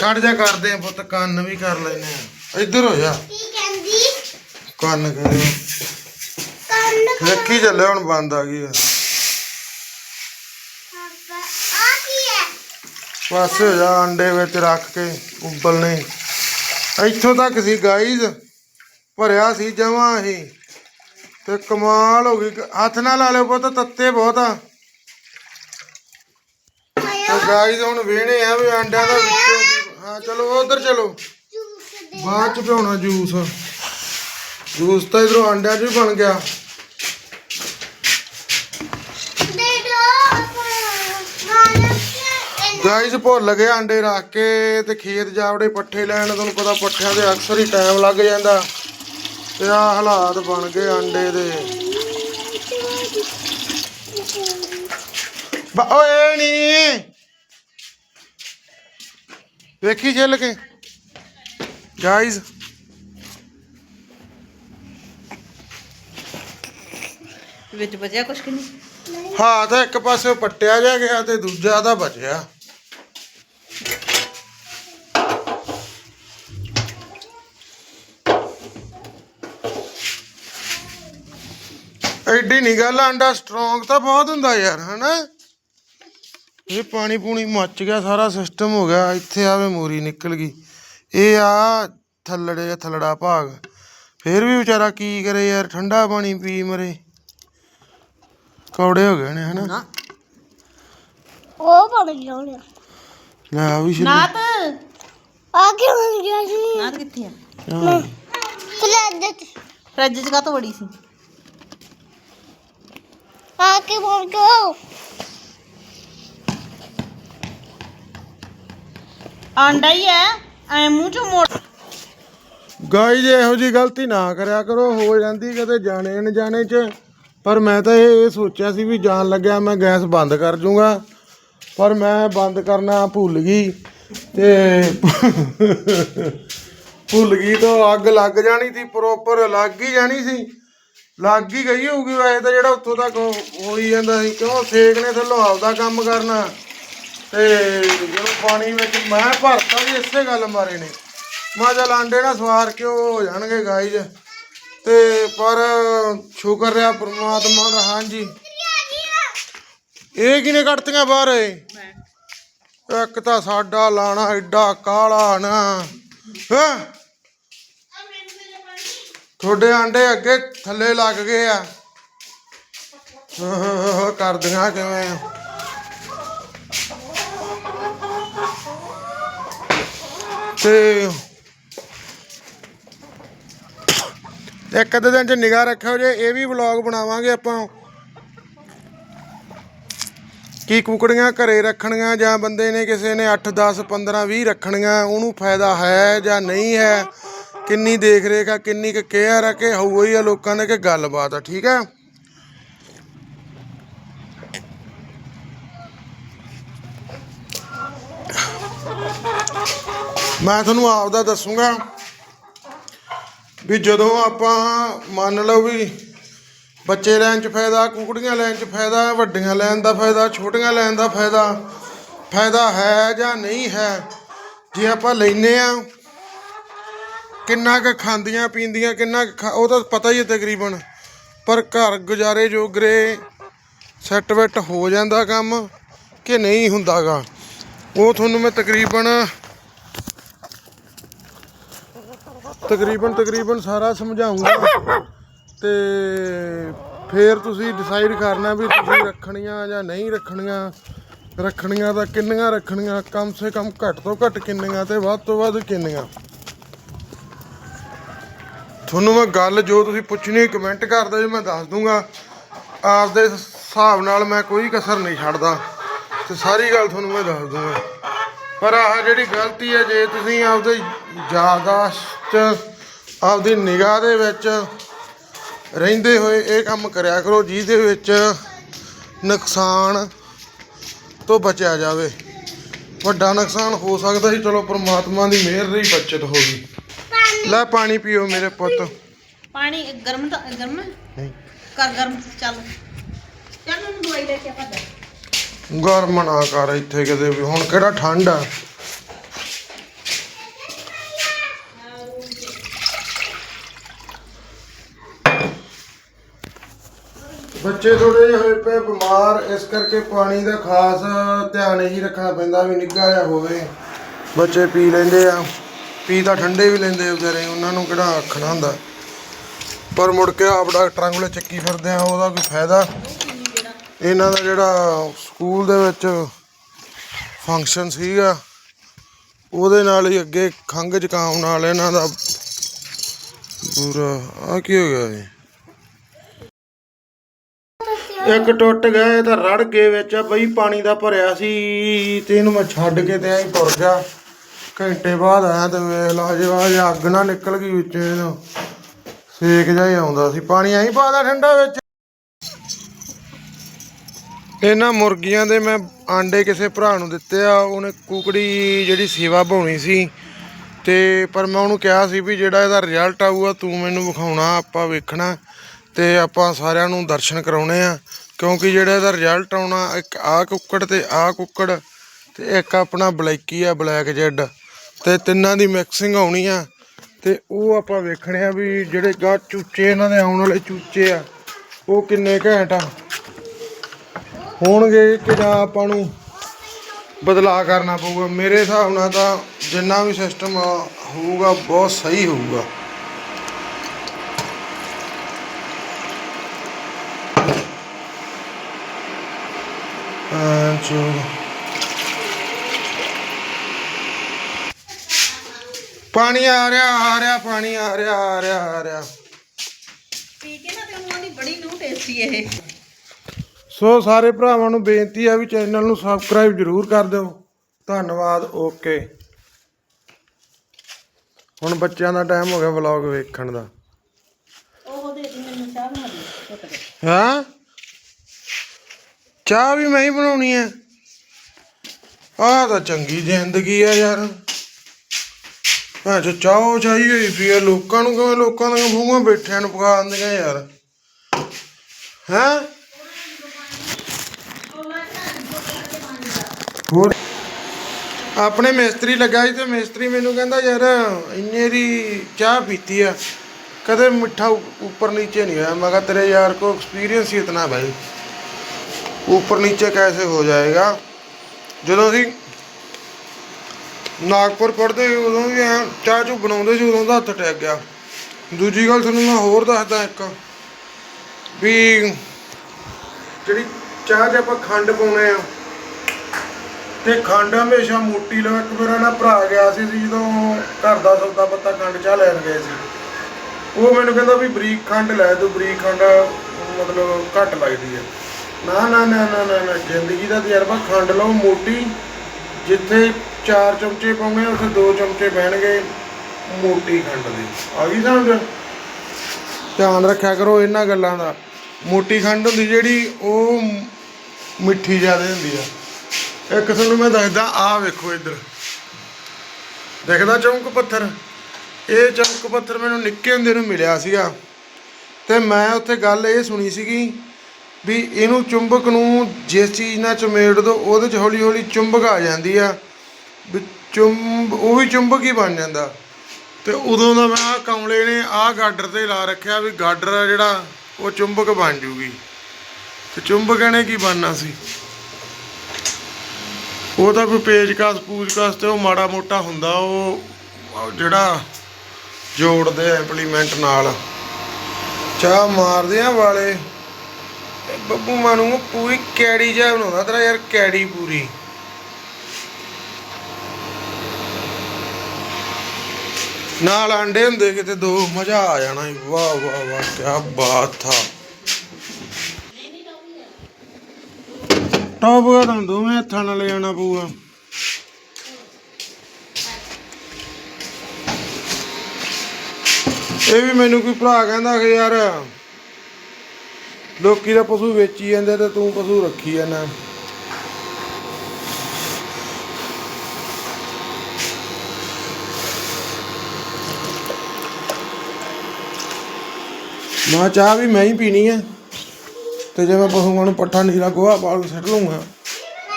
ਖੜ ਜਾ ਕਰਦੇ ਆ ਪੁੱਤ ਕੰਨ ਵੀ ਕਰ ਲੈਨੇ ਆ। ਇੱਧਰ ਹੋ ਜਾ। ਕੀ ਕਹਿੰਦੀ? ਕੰਨ ਕਰਿਓ ਕੰਨ ਵੇਖੀ ਚੱਲੇ ਹੁਣ ਬੰਦ ਆ ਗਈ ਆ। ਆ ਕੀ ਹੈ? ਜਾ ਅੰਡੇ ਵਿੱਚ ਰੱਖ ਕੇ ਉਬਲਣੇ। ਇੱਥੋਂ ਤੱਕ ਸੀ ਗਾਈਜ਼ ਭਰਿਆ ਸੀ ਜਮਾਂ ਹੀ। ਤੇ ਕਮਾਲ ਹੋ ਗਈ। ਹੱਥ ਨਾਲ ਲਾ ਲਿਓ ਪੁੱਤ ਤੱਤੇ ਬਹੁਤ ਆ। ਗਾਈਜ਼ ਹੁਣ ਵੇਣੇ ਆ ਵੀ ਅੰਡਿਆਂ ਦਾ ਵਿੱਚੋਂ। ਕੀ- ਹਾਂ, ਚਲੋ, ਉਧਰ ਚਲੋ। ਬਾਅਦ ਚ ਪਿਉਣਾ ਜੂਸ। ਜੂਸ ਤਾਂ ਇਧਰੋਂ ਆਂਡਿਆਂ 'ਚ ਵੀ ਬਣ ਗਿਆ। ਦੇ ਭੁੱਲ ਗਏ ਆਂਡੇ ਰੱਖ ਕੇ ਤੇ ਖੇਤ ਜਾਵੜੇ ਪੱਠੇ ਲੈਣ। ਤੁਹਾਨੂੰ ਪਤਾ ਪੱਠਿਆਂ ਦੇ ਅਕਸਰ ਹੀ ਟਾਈਮ ਲੱਗ ਜਾਂਦਾ। ਤੇ ਆ ਹਾਲਾਤ ਬਣ ਗਏ ਆਂਡੇ ਦੇ। ਬਾ, ਓਏ ਨਹੀਂ ਵੇਖੀ ਛਿੱਲ ਕੇ। ਗਾਈਸ ਵਿੱਚ ਬਚਿਆ ਕੁਛ ਕਿ ਨਹੀਂ? ਹਾਂ ਤਾਂ ਇੱਕ ਪਾਸੇ ਪੱਟਿਆ ਜਾ ਗਿਆ ਤੇ ਦੂਜਾ ਤਾਂ ਬਚਿਆ। ਐਡੀ ਨਹੀਂ ਗੱਲ ਆਂਡਾ ਸਟਰੋਂਗ ਤਾਂ ਬਹੁਤ ਹੁੰਦਾ ਯਾਰ ਹਨਾ? ਇਹ ਪਾਣੀ ਪੂਣੀ ਮੱਚ ਗਿਆ ਸਾਰਾ ਸਿਸਟਮ ਹੋ ਗਿਆ ਇੱਥੇ ਆਵੇ ਮੂਰੀ ਨਿਕਲ ਗਈ। ਇਹ ਆ ਥੱਲੜੇ ਥੱਲੜਾ ਭਾਗ। ਫੇਰ ਵੀ ਵਿਚਾਰਾ ਕੀ ਕਰੇ ਯਾਰ ਠੰਡਾ ਪਾਣੀ ਪੀ ਮਰੇ। ਕੌੜੇ ਹੋ ਗਏ ਨੇ ਹਨਾ? ਉਹ ਬਣ ਗਿਆ ਲੈ ਆ ਵੀ ਛਿੱਲ। ਨਾਤ। ਆ ਕੀ ਬਣ ਗਿਆ ਸੀ? ਨਾਤ ਕਿੱਥੇ ਆ? ਹਾਂ। ਫਲੈਡ ਦੇ ਫਰਿੱਜ 'ਚ ਕਾਹਤੋਂ ਵੜੀ ਸੀ? ਆ ਕੀ ਬਣ ਗਿਆ ਆਂਡਾ ਹੀ ਐ ਐ ਮੂੰਹ ਚੋਂ ਮੋੜ ਗਾਈਜ਼ ਇਹੋ ਜੀ ਗਲਤੀ ਨਾ ਕਰਿਆ ਕਰੋ, ਹੋ ਜਾਂਦੀ ਕਦੇ ਜਾਣੇ ਜਾਣੇ ਚ। ਪਰ ਮੈਂ ਤਾਂ ਇਹ ਇਹ ਸੋਚਿਆ ਸੀ ਵੀ ਜਾਣ ਲੱਗਿਆ ਮੈਂ ਗੈਸ ਬੰਦ ਕਰ ਜੂੰਗਾ। ਪਰ ਮੈਂ ਬੰਦ ਕਰਨਾ ਭੁੱਲ ਗਈ ਤੇ ਭੁੱਲ ਗਈ ਤਾਂ ਅੱਗ ਲੱਗ ਜਾਣੀ ਸੀ ਪ੍ਰੋਪਰ ਲੱਗ ਹੀ ਜਾਣੀ ਸੀ। ਲੱਗ ਹੀ ਗਈ ਹੋਊਗੀ ਵੈਸੇ ਤਾਂ ਜਿਹੜਾ ਉੱਥੋਂ ਤੱਕ ਹੋ ਹੋ ਹੀ ਜਾਂਦਾ ਸੀ, ਕਿਉਂ ਸੇਕ ਨੇ ਥੱਲੋਂ ਆਪਦਾ ਕੰਮ ਕਰਨਾ। ਤੇ ਜਦੋਂ ਪਾਣੀ ਵਿੱਚ ਮੈਂ ਭਰਤਾ ਵੀ ਇਸੇ ਗੱਲ ਮਾਰੇ ਨੇ। ਮੈਂ ਚੱਲ ਆਂਡੇ ਨਾ ਸਵਾਰ ਕੇ ਉਹ ਹੋ ਜਾਣਗੇ ਗਾਈਜ਼ ਤੇ ਪਰ ਸ਼ੁਕਰ ਰਿਹਾ ਪ੍ਰਮਾਤਮਾ ਦਾ ਹਾਂਜੀ। ਇਹ ਕਿਨੇ ਕੱਟਤੀਆਂ ਬਾਹਰ? ਏ ਇੱਕ ਤਾਂ ਸਾਡਾ ਲਾਣਾ ਐਡਾ ਕਾਲਾ ਨਾ। ਹਾਂ? ਤੁਹਾਡੇ ਆਂਡੇ ਅੱਗੇ ਥੱਲੇ ਲੱਗ ਗਏ ਆ। ਕਰਦੀਆਂ ਕਿਵੇਂ ਤੇ ਇੱਕ ਅੱਧੇ ਦਿਨ ਚ ਨਿਗਾਹ ਰੱਖਿਓ ਜੇ, ਇਹ ਵੀ ਵਲੌਗ ਬਣਾਵਾਂਗੇ ਆਪਾਂ। ਕੀ ਕੁਕੜੀਆਂ ਘਰੇ ਰੱਖਣੀਆਂ ਜਾਂ ਬੰਦੇ ਨੇ ਕਿਸੇ ਨੇ 8 10 15 20 ਰੱਖਣੀਆਂ, ਉਹਨੂੰ ਫਾਇਦਾ ਹੈ ਜਾਂ ਨਹੀਂ ਹੈ? ਕਿੰਨੀ ਦੇਖ ਰੇਖ ਆ, ਕਿੰਨੀ ਕੁ ਕੇਅਰ ਆ, ਕਿ ਹੋਈ ਆ ਲੋਕਾਂ ਦੇ, ਕਿ ਗੱਲਬਾਤ ਆ, ਠੀਕ ਹੈ ਮੈਂ ਤੁਹਾਨੂੰ ਆਪਦਾ ਦੱਸੂਗਾ ਵੀ ਜਦੋਂ ਆਪਾਂ ਮੰਨ ਲਓ ਵੀ ਬੱਚੇ ਲੈਣ ਚ ਫਾਇਦਾ, ਕੁਕੜੀਆਂ ਲੈਣ ਚ ਫਾਇਦਾ, ਵੱਡੀਆਂ ਲੈਣ ਦਾ ਫਾਇਦਾ, ਛੋਟੀਆਂ ਲੈਣ ਦਾ ਫਾਇਦਾ ਫਾਇਦਾ ਹੈ ਜਾਂ ਨਹੀਂ ਹੈ, ਜੇ ਆਪਾਂ ਲੈਨੇ ਆ ਕਿੰਨਾ ਕੁ ਖਾਂਦੀਆਂ ਪੀਂਦੀਆਂ, ਕਿੰਨਾ ਕੁ ਖਾ- ਉਹ ਤਾਂ ਪਤਾ ਹੀ ਹੈ ਤਕਰੀਬਨ, ਪਰ ਘਰ ਗੁਜ਼ਾਰੇ ਜੋਗਰੇ ਸੈੱਟ ਵੈਟ ਹੋ ਜਾਂਦਾ ਕੰਮ ਕਿ ਨਹੀਂ ਹੁੰਦਾਗਾ। ਉਹ ਤੁਹਾਨੂੰ ਮੈਂ ਤਕਰੀਬਨ ਤਕਰੀਬਨ ਤਕਰੀਬਨ ਸਾਰਾ ਸਮਝਾਉਂਗਾ। ਤੇ ਫੇਰ ਤੁਸੀਂ ਡਿਸਾਈਡ ਕਰਨਾ ਵੀ ਤੁਸੀਂ ਰੱਖਣੀਆਂ ਜਾਂ ਨਹੀਂ ਰੱਖਣੀਆਂ। ਰੱਖਣੀਆਂ ਤਾਂ ਕਿੰਨੀਆਂ ਰੱਖਣੀਆਂ? ਕਮ ਸੇ ਕਮ ਘੱਟ ਤੋਂ ਘੱਟ ਕਿੰਨੀਆਂ ਤੇ ਵੱਧ ਤੋਂ ਵੱਧ ਕਿੰਨੀਆਂ? ਤੁਹਾਨੂੰ ਮੈਂ ਗੱਲ ਜੋ ਤੁਸੀਂ ਪੁੱਛਣੀ ਕਮੈਂਟ ਕਰ ਦਿਓ ਮੈਂ ਦੱਸ ਦੂੰਗਾ। ਆਪਦੇ ਹਿਸਾਬ ਨਾਲ ਮੈਂ ਕੋਈ ਕਸਰ ਨਹੀਂ ਛੱਡਦਾ। ਤੇ ਸਾਰੀ ਗੱਲ ਤੁਹਾਨੂੰ ਮੈਂ ਦੱਸ ਦੂੰਗਾ। ਪਰ ਆਹ ਜਿਹੜੀ ਗਲਤੀ ਹੈ ਜੇ ਤੁਸੀਂ ਆਪਦੇ ਯਾਦਾਸ਼ਤ ਆਪਦੀ ਨਿਗਾਹ ਦੇ ਵਿੱਚ ਰਹਿੰਦੇ ਹੋਏ ਇਹ ਕੰਮ ਕਰਿਆ ਕਰੋ ਜਿਹਦੇ ਵਿੱਚ ਨੁਕਸਾਨ ਤੋਂ ਬਚਿਆ ਜਾਵੇ। ਵੱਡਾ ਨੁਕਸਾਨ ਹੋ ਸਕਦਾ ਸੀ ਚਲੋ ਪ੍ਰਮਾਤਮਾ ਦੀ ਮਿਹਰ ਦੀ ਬਚਤ ਹੋ ਗਈ। ਲੈ ਪਾਣੀ ਪੀਓ ਮੇਰੇ ਪੁੱਤ। ਪਾਣੀ ਗਰਮ ਤਾਂ ਗਰਮ? ਨਹੀਂ। ਕਰ ਗਰਮ ਚੱਲ। ਚੱਲ ਮੈਨੂੰ ਦਵਾਈ ਲੈ ਕੇ ਆਪਾਂ ਦੇ ਗਰਮ ਨਾ ਕਰ ਇੱਥੇ ਕਿਤੇ ਵੀ। ਹੁਣ ਕਿਹੜਾ ਠੰਡ ਆ? ਬੱਚੇ ਥੋੜੇ ਜਿਹੇ ਹੋਏ ਪਏ ਬਿਮਾਰ, ਇਸ ਕਰਕੇ ਪਾਣੀ ਦਾ ਖਾਸ ਧਿਆਨ ਹੀ ਰੱਖਣਾ ਪੈਂਦਾ ਵੀ ਨਿੱਘਾ ਜਿਹਾ ਹੋਵੇ। ਬੱਚੇ ਪੀ ਲੈਂਦੇ ਆ। ਪੀ ਤਾਂ ਠੰਡੇ ਵੀ ਲੈਂਦੇ ਵਿਚਾਰੇ, ਉਹਨਾਂ ਨੂੰ ਕਿਹੜਾ ਆਖਣਾ ਹੁੰਦਾ। ਪਰ ਮੁੜ ਕੇ ਆਪ ਡਾਕਟਰਾਂ ਕੋਲ ਚੱਕੀ ਫਿਰਦੇ ਆ, ਉਹਦਾ ਕੋਈ ਫਾਇਦਾ? ਇਹਨਾਂ ਦਾ ਜਿਹੜਾ ਸਕੂਲ ਦੇ ਵਿੱਚ ਫੰਕਸ਼ਨ ਸੀਗਾ, ਉਹਦੇ ਨਾਲ ਹੀ ਅੱਗੇ ਖੰਘ ਜ਼ੁਕਾਮ ਨਾਲ ਇਹਨਾਂ ਦਾ ਪੂਰਾ ਆ ਕੀ ਹੋ ਗਿਆ ਜੀ? ਇੱਕ ਟੁੱਟ ਗਿਆ, ਇਹ ਤਾਂ ਰੜ ਕੇ ਵਿੱਚ, ਬਈ ਪਾਣੀ ਦਾ ਭਰਿਆ ਸੀ ਤੇ ਇਹਨੂੰ ਮੈਂ ਛੱਡ ਕੇ ਤੇ ਐਂ ਤੁਰ ਗਿਆ। ਘੰਟੇ ਬਾਅਦ ਆਇਆ ਤੇ ਵੇਖ ਲਾ, ਜੇ ਆ ਜੇ ਅੱਗ ਨਾ ਨਿਕਲ ਗਈ ਵਿੱਚ, ਇਹਨੂੰ ਸੇਕ ਜਿਹਾ ਆਉਂਦਾ ਸੀ। ਪਾਣੀ ਐਂ ਹੀ ਪਾਦਾ ਠੰਡਾ ਵਿੱਚ। ਇਹਨਾਂ ਮੁਰਗੀਆਂ ਦੇ ਮੈਂ ਆਂਡੇ ਕਿਸੇ ਭਰਾ ਨੂੰ ਦਿੱਤੇ ਆ, ਉਹਨੇ ਕੁਕੜੀ ਜਿਹੜੀ ਸੇਵਾ ਭਾਉਣੀ ਸੀ। ਤੇ ਪਰ ਮੈਂ ਉਹਨੂੰ ਕਿਹਾ ਸੀ ਵੀ ਜਿਹੜਾ ਇਹਦਾ ਰਿਜ਼ਲਟ ਆਊਗਾ, ਤੂੰ ਮੈਨੂੰ ਵਿਖਾਉਣਾ, ਆਪਾਂ ਵੇਖਣਾ, ਤੇ ਆਪਾਂ ਸਾਰਿਆਂ ਨੂੰ ਦਰਸ਼ਨ ਕਰਾਉਣੇ ਆ। ਕਿਉਂਕਿ ਜਿਹੜਾ ਇਹਦਾ ਰਿਜ਼ਲਟ ਆਉਣਾ, ਇੱਕ ਆ ਕੁੱਕੜ ਤੇ ਆ ਕੁੱਕੜ, ਤੇ ਇੱਕ ਆਪਣਾ ਬਲੈਕੀ ਆ, ਬਲੈਕ ਜੈਡ। ਤੇ ਤਿੰਨਾਂ ਦੀ ਮਿਕਸਿੰਗ ਆਉਣੀ ਆ, ਤੇ ਉਹ ਆਪਾਂ ਵੇਖਣੇ ਆ ਵੀ ਜਿਹੜੇ ਗਾ ਚੂਚੇ ਇਹਨਾਂ ਦੇ ਆਉਣ ਵਾਲੇ ਚੂਚੇ ਆ, ਉਹ ਕਿੰਨੇ ਘੈਂਟ ਆ। ਹੋਣਗੇ ਕਿ ਜਾਂ ਆਪਾਂ ਨੂੰ ਬਦਲਾਅ ਕਰਨਾ ਪਊਗਾ। ਮੇਰੇ ਹਿਸਾਬ ਨਾਲ ਤਾਂ ਜਿੰਨਾ ਵੀ ਸਿਸਟਮ ਹੋਊਗਾ, ਬਹੁਤ ਸਹੀ ਹੋਊਗਾ। ਅੱਛਾ ਪਾਣੀ ਆ ਰਿਹਾ ਆ ਰਿਹਾ, ਪਾਣੀ ਆ ਰਿਹਾ ਆ ਰਿਹਾ ਆ ਰਿਹਾ। ਪੀ ਕੇ ਨਾ ਤੇ ਉਹਨਾਂ ਦੀ ਬੜੀ ਨੂੰ ਟੇਸਟੀ ਇਹ। ਸੋ ਸਾਰੇ ਭਰਾਵਾਂ ਨੂੰ ਬੇਨਤੀ ਆ ਵੀ ਚੈਨਲ ਨੂੰ ਸਬਸਕ੍ਰਾਈਬ ਜ਼ਰੂਰ ਕਰ ਦਿਓ। ਧੰਨਵਾਦ ਓਕੇ। ਹੁਣ ਬੱਚਿਆਂ ਦਾ ਟਾਈਮ ਹੋ ਗਿਆ ਵਲੌਗ ਵੇਖਣ ਦਾ। ਉਹ ਦੇ ਦੀ ਮੈਨੂੰ ਚਾਹ ਬਣਾ। ਹਾਂ? ਚਾਹ ਵੀ ਮੈਂ ਹੀ ਬਣਾਉਣੀ ਹੈ ਆਹ ਤਾਂ ਚੰਗੀ ਜ਼ਿੰਦਗੀ ਆ ਯਾਰ। ਹਾਂ ਜੋ ਚਾਹੋ ਚਾਹੀ ਹੋਈ ਪਈ ਆ। ਲੋਕਾਂ ਨੂੰ ਕਿਵੇਂ ਲੋਕਾਂ ਦੀਆਂ ਮੂੰਹਾਂ ਬੈਠਿਆਂ ਨੂੰ ਪਕਾ ਦਿੰਦੀਆਂ ਯਾਰ। ਹੈਂ? ਹੋਰ? ਆਪਣੇ ਮਿਸਤਰੀ ਲੱਗਾ ਸੀ ਤੇ ਮਿਸਤਰੀ ਮੈਨੂੰ ਕਹਿੰਦਾ, ਯਾਰ, ਇੰਨੇ ਦੀ ਚਾਹ ਪੀਤੀ ਆ। ਕਦੇ ਮਿੱਠਾ ਉੱਪਰ ਨੀਚੇ ਨਹੀਂ ਹੋਇਆ। ਮੈਂ ਕਿਹਾ, ਤੇਰੇ ਯਾਰ ਕੋ ਐਕਸਪੀਰੀਅੰਸ ਹੀ ਇਤਨਾ ਬਾਈ। ਉੱਪਰ ਨੀਚੇ ਕੈਸੇ ਹੋ ਜਾਏਗਾ? ਜਦੋਂ ਅਸੀਂ ਨਾਗਪੁਰ ਪੜਦੇ ਉਦੋਂ ਵੀ ਐ ਚਾਹ ਚੂ ਬਣਾਉਂਦੇ ਸੀ, ਉਦੋਂ ਦਾ ਹੱਥ ਟੈਕ ਗਿਆ। ਦੂਜੀ ਗੱਲ ਤੁਹਾਨੂੰ ਮੈਂ ਹੋਰ ਦੱਸਦਾ ਇੱਕ, ਵੀ ਜਿਹੜੀ ਚਾਹ 'ਚ ਆਪਾਂ ਖੰਡ ਪਾਉਨੇ ਆ ਤੇ ਖੰਡ ਹਮੇਸ਼ਾ ਮੋਟੀ ਲਓ ਇੱਕ ਮੇਰਾ ਨਾ ਭਰਾ ਗਿਆ ਸੀ ਸੀ ਜਦੋਂ ਘਰ ਦਾ ਸੌਦਾ ਪੱਤਾ ਖੰਡ ਚਾਹ ਲੈਣ ਗਏ ਸੀ। ਉਹ ਮੈਨੂੰ ਕਹਿੰਦਾ ਵੀ ਬਰੀਕ ਖੰਡ ਲੈ ਤੂੰ, ਬਰੀਕ ਖੰਡ ਮਤਲਬ ਘੱਟ ਲੱਗਦੀ ਹੈ। ਨਾ ਨਾ ਨਾ ਨਾ ਨਾ ਨਾ, ਜ਼ਿੰਦਗੀ ਦਾ ਤਜਰਬਾ, ਖੰਡ ਲਓ ਮੋਟੀ। ਜਿੱਥੇ 4 ਚਮਚੇ ਪਾਉਣੇ ਉੱਥੇ 2 ਚਮਚੇ ਬਹਿਣਗੇ ਮੋਟੀ ਖੰਡ ਦੇ। ਆ ਗਈ ਸਮਝ? ਧਿਆਨ ਰੱਖਿਆ ਕਰੋ ਇਹਨਾਂ ਗੱਲਾਂ ਦਾ। ਮੋਟੀ ਖੰਡ ਹੁੰਦੀ ਜਿਹੜੀ ਉਹ ਮਿੱਠੀ ਜ਼ਿਆਦਾ ਹੁੰਦੀ ਆ। ਇੱਕ ਤੁਹਾਨੂੰ ਮੈਂ ਦੱਸਦਾ, ਆਹ ਵੇਖੋ ਇੱਧਰ। ਦੇਖਦਾ ਚੌਂਕ ਪੱਥਰ? ਇਹ ਚੌਂਕ ਪੱਥਰ ਮੈਨੂੰ ਨਿੱਕੇ ਹੁੰਦੇ ਨੂੰ ਮਿਲਿਆ ਸੀਗਾ। ਤੇ ਮੈਂ ਉੱਥੇ ਗੱਲ ਇਹ ਸੁਣੀ ਸੀਗੀ ਵੀ ਇਹਨੂੰ ਚੁੰਬਕ ਨੂੰ ਜਿਸ ਚੀਜ਼ ਨਾਲ ਚਮੇੜ ਦੋ ਉਹਦੇ 'ਚ ਹੌਲੀ ਹੌਲੀ ਚੁੰਬਕ ਆ ਜਾਂਦੀ ਆ। ਵੀ ਚੁੰਬ, ਉਹ ਵੀ ਚੁੰਬਕ ਹੀ ਬਣ ਜਾਂਦਾ। ਤੇ ਉਦੋਂ ਦਾ ਮੈਂ ਆਹ ਕਮਲੇ ਨੇ ਆਹ ਗਾਡਰ ਤੇ ਲਾ ਰੱਖਿਆ ਵੀ ਗਾਡਰ ਆ ਜਿਹੜਾ, ਉਹ ਚੁੰਬਕ ਬਣ ਜੂਗੀ। ਤੇ ਚੁੰਬਕ ਨੇ ਕੀ ਬਣਨਾ ਸੀ? ਉਹ ਤਾਂ ਕੋਈ ਪੇਚਕਸ ਪੂਚਕਸ ਤੇ ਉਹ ਮਾੜਾ ਮੋਟਾ ਹੁੰਦਾ, ਉਹ ਜਿਹੜਾ ਜੋੜਦੇ ਆ ਇੰਪਲੀਮੈਂਟ ਨਾਲ। ਚਾਹ ਮਾਰਦੇ ਆ ਵਾਲੇ। ਬੱਬੂ ਮਾਨੂੰ ਪੂਰੀ ਕੈੜੀ ਜਿਹਾ ਬਣਾਉਂਦਾ, ਤੇਰਾ ਯਾਰ ਕੈੜੀ ਪੂਰੀ। ਨਾਲ ਆਂਡੇ ਹੁੰਦੇ ਕਿਤੇ ਦੋ, ਮਜ਼ਾ ਆ ਜਾਣਾ ਸੀ। ਵਾਹ ਵਾਹ ਵਾਹ ਕੀ ਬਾਤ ਆ। ਟੌਪ ਦਾ ਤਾਂ ਦੋਵੇਂ ਹੱਥਾਂ ਨਾਲ ਲੈ ਜਾਣਾ ਪਊਗਾ। ਇਹ ਵੀ ਮੈਨੂੰ ਕੋਈ ਭਰਾ ਕਹਿੰਦਾ ਕਿ ਯਾਰ ਲੋਕੀ ਦਾ ਪਸ਼ੂ ਵੇਚੀ ਜਾਂਦੇ ਤੇ ਤੂੰ ਪਸ਼ੂ ਰੱਖੀ ਜਾਂਦਾ। ਮਾਂ, ਚਾਹ ਵੀ ਮੈਂ ਹੀ ਪੀਣੀ ਆ। ਤੇ ਜੇ ਮੈਂ ਪਸ਼ੂਆਂ ਨੂੰ ਪੱਠਾ ਨੀਰਾ ਗੋਹਾ ਪਾ ਕੇ ਸੁੱਟ ਲੂੰਗਾ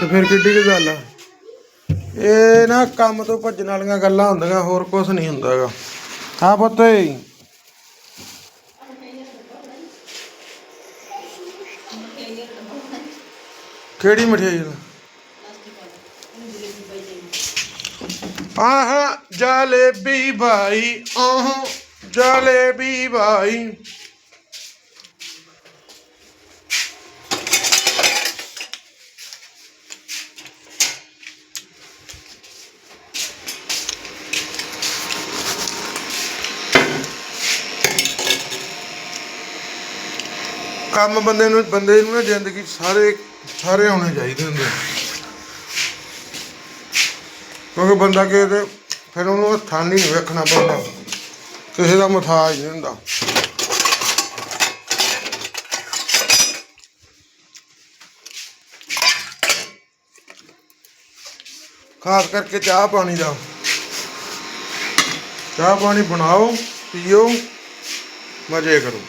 ਤੇ ਫਿਰ ਕਿੱਡੀ ਕੁ ਗੱਲ ਆ? ਇਹ ਨਾ ਕੰਮ ਤੋਂ ਭੱਜਣ ਵਾਲੀਆਂ ਗੱਲਾਂ ਹੁੰਦੀਆਂ, ਹੋਰ ਕੁਝ ਨਹੀਂ ਹੁੰਦਾਗਾ ਹਾਂ ਪੁੱਤ। ਏ ਕਿਹੜੀ ਮਠਿਆਈ ਦਾ? ਆਹ, ਜਲੇਬੀ ਭਾਈ ਆਹ, ਜਲੇਬੀ ਭਾਈ ਕੰਮ ਬੰਦੇ ਨੂੰ ਬੰਦੇ ਨੂੰ ਨਾ ਜ਼ਿੰਦਗੀ 'ਚ ਸਾਰੇ ਸਾਰੇ ਆਉਣੇ ਚਾਹੀਦੇ ਹੁੰਦੇ ਆ। ਕਿਉਂਕਿ ਬੰਦਾ ਕਿਸੇ ਦੇ, ਫਿਰ ਉਹਨੂੰ ਹੱਥਾਂ ਨਹੀਂ ਵੇਖਣਾ ਪੈਂਦਾ। ਕਿਸੇ ਦਾ ਮੁਥਾਜ ਨਹੀਂ ਹੁੰਦਾ। ਖਾਸ ਕਰਕੇ ਚਾਹ ਪਾਣੀ ਦਾ। ਚਾਹ ਪਾਣੀ ਬਣਾਓ, ਪੀਓ, ਮਜ਼ੇ ਕਰੋ।